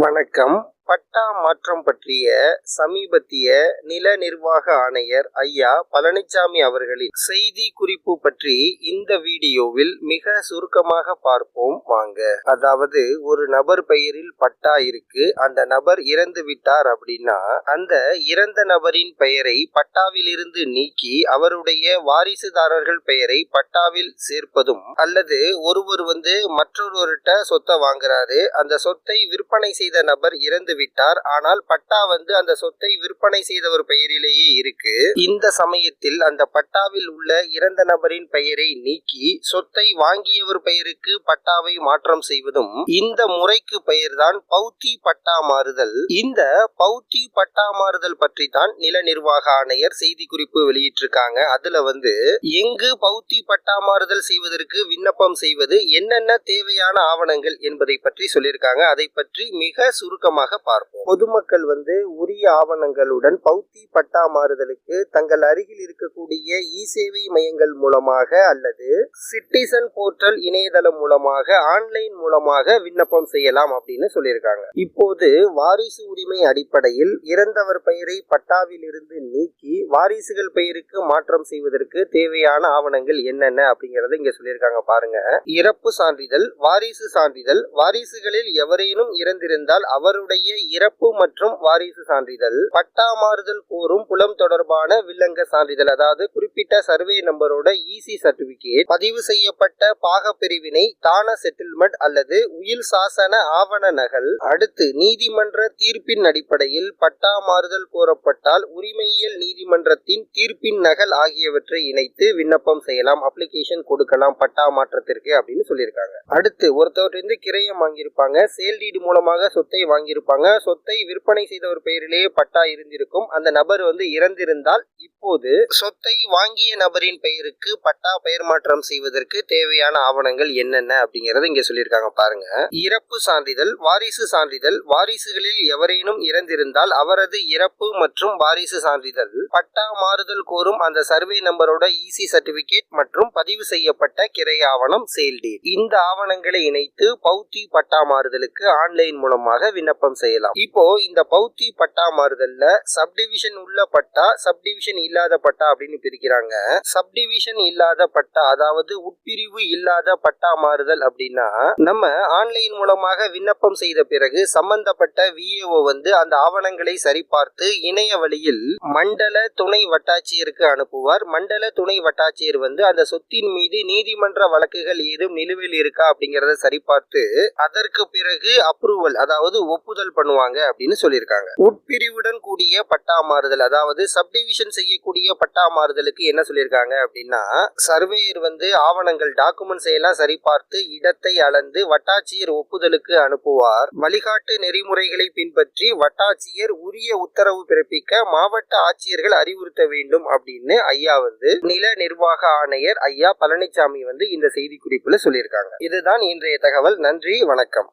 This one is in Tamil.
வணக்கம். பட்டா மாற்றம் பற்றிய சமீபத்திய நில நிர்வாக ஆணையர் ஐயா பழனிசாமி அவர்களின் செய்தி குறிப்பு பற்றி இந்த வீடியோவில் மிக சுருக்கமாக பார்ப்போம் வாங்க. அதாவது ஒரு நபர் பெயரில் பட்டா இருக்கு அந்த நபர் இறந்து விட்டார் அப்படின்னா அந்த இறந்த நபரின் பெயரை பட்டாவிலிருந்து நீக்கி அவருடைய வாரிசுதாரர்கள் பெயரை பட்டாவில் சேர்ப்பதும் அல்லது ஒருவர் வந்து மற்றொருவர்கிட்ட சொத்தை வாங்குறாரு அந்த சொத்தை விற்பனை செய்த நபர் இறந்து விட்டார் ஆனால் பட்டா வந்து அந்த சொத்தை விற்பனை செய்தவர் பெயரிலேயே இருக்கு. இந்த சமயத்தில் அந்த பட்டாவில் உள்ள இறந்த நபரின் பெயரை நீக்கி சொத்தை வாங்கியவர் பெயருக்கு பட்டாவை மாற்றம் செய்வதும் இந்த முறைக்கு பெயர்தான் பௌத்தி பட்டா மாறுதல். இந்த பௌத்தி பட்டா மாறுதல் பற்றி தான் நில நிர்வாக ஆணையர் செய்தி குறிப்பு வெளியிட்டிருக்காங்க. அதுல வந்து எங்கு பௌத்தி பட்டா மாறுதல் செய்வதற்கு விண்ணப்பம் செய்வது என்னென்ன தேவையான ஆவணங்கள் என்பதை பற்றி சொல்லியிருக்காங்க. அதை பற்றி மிக சுருக்கமாக பார்ப்போம். பொதுமக்கள் வந்து உரிய ஆவணங்களுடன் பௌத்தி பட்டா மாறுதலுக்கு தங்கள் அருகில் இருக்கக்கூடிய இ சேவை மையங்கள் மூலமாக அல்லது சிட்டிசன் போர்ட்டல் இணையதளம் மூலமாக ஆன்லைன் மூலமாக விண்ணப்பம் செய்யலாம் அப்படின்னு சொல்லியிருக்காங்க. இப்போது வாரிசு உரிமை அடிப்படையில் இறந்தவர் பெயரை பட்டாவில் இருந்து நீக்கி வாரிசுகள் பெயருக்கு மாற்றம் செய்வதற்கு தேவையான ஆவணங்கள் என்னென்ன அப்படிங்கறத இங்க சொல்லியிருக்காங்க பாருங்க. இறப்பு சான்றிதழ் வாரிசு சான்றிதழ் வாரிசுகளில் எவரேனும் இறந்திருந்தால் அவருடைய இறப்பு மற்றும் வாரிசு சான்றிதழ் பட்டா மாறுதல் கோரும் புலம் தொடர்பான வில்லங்க சான்றிதழ் அதாவது குறிப்பிட்ட சர்வே நம்பரோட இசி சர்டிபிகேட் பதிவு செய்யப்பட்ட பாக பிரிவினை தான செட்டில்மெண்ட் அல்லது உயில் சாசன ஆவண நகல். அடுத்து நீதிமன்ற தீர்ப்பின் அடிப்படையில் பட்டா மாறுதல் கோரப்பட்டால் உரிமையியல் நீதிமன்றத்தின் தீர்ப்பின் நகல் ஆகியவற்றை இணைத்து விண்ணப்பம் செய்யலாம் அப்ளிகேஷன் கொடுக்கலாம் பட்டா மாற்றத்திற்கு அப்படின்னு சொல்லியிருக்காங்க. அடுத்து ஒருத்தவர் இருந்து கிரையம் வாங்கியிருப்பாங்க சேல் டீடு மூலமாக சொத்தை வாங்கியிருப்பாங்க சொத்தை விற்பனை செய்தவர் பெயரிலேயே பட்டா இருந்திருக்கும். அந்த நபர் வந்து இறந்திருந்தால் இப்போது சொத்தை வாங்கிய நபரின் பெயருக்கு பட்டா பெயர் மாற்றம் செய்வதற்கு தேவையான ஆவணங்கள் என்னென்ன அப்படிங்கறத இங்க சொல்லியிருக்காங்க பாருங்க. இறப்பு சான்றிதழ் வாரிசு சான்றிதழ் வாரிசுகளில் எவரேனும் இறந்திருந்தால் அவரது இறப்பு மற்றும் வாரிசு சான்றிதழ் பட்டா மாறுதல் கோரும் அந்த சர்வே நம்பரோட இசி சர்டிபிகேட் மற்றும் பதிவு செய்யப்பட்ட கிரை ஆவணம் சேல்டி இந்த ஆவணங்களை இணைத்து பௌத்தி பட்டா மாறுதலுக்கு ஆன்லைன் மூலமாக விண்ணப்பம் செய்யலாம். இப்போ இந்த பௌத்தி பட்டா மாறுதல்ல சப்டிவிஷன் உள்ள பட்டா சப்டிவிஷன் இல்லாத பட்டா அப்படின்னு பிரிக்கிறாங்க. சப்டிவிஷன் இல்லாத பட்டா அதாவது உட்பிரிவு இல்லாத பட்டா மாறுதல் அப்படின்னா நம்ம ஆன்லைன் மூலமாக விண்ணப்பம் செய்த பிறகு சம்பந்தப்பட்ட விஏஓ வந்து அந்த ஆவணங்களை சரிபார்த்து இணைய வழியில் மண்டல துணை வட்டாட்சியருக்கு அனுப்புவார். மண்டல துணை வட்டாட்சியர் வந்து அந்த சொத்தின் மீது நீதிமன்ற வழக்குகள் ஏதும் நிலுவையில் இருக்கா அப்படிங்கறத சரிபார்த்து அதற்கு பிறகு அப்ரூவல் அதாவது ஒப்புதல் பண்ணுவாங்க அப்படின்னு சொல்லியிருக்காங்க. உட்பிரிவுடன் கூடிய பட்டா மாறுதல் அதாவது சப்டிவிஷன் செய்யக்கூடிய பட்டா மாறுதலுக்கு என்ன சொல்லியிருக்காங்க அப்படின்னா சர்வேயர் வந்து ஆவணங்கள் டாக்குமெண்ட்ஸ் எல்லாம் சரிபார்த்து இடத்தை அளந்து வட்டாட்சியர் ஒப்புதலுக்கு அனுப்புவார். வழிகாட்டு நெறிமுறைகளை பின்பற்றி வட்டாட்சியர் உரிய உத்தரவு பிறப்பிக்க மாவட்ட ஆட்சியர்கள் அறிவுறுத்த வேண்டும் அப்படின்னு ஐயா வந்து நில நிர்வாக ஆணையர் ஐயா பழனிசாமி வந்து இந்த செய்தி குறிப்புல சொல்லியிருக்காங்க. இதுதான் இன்றைய தகவல். நன்றி வணக்கம்.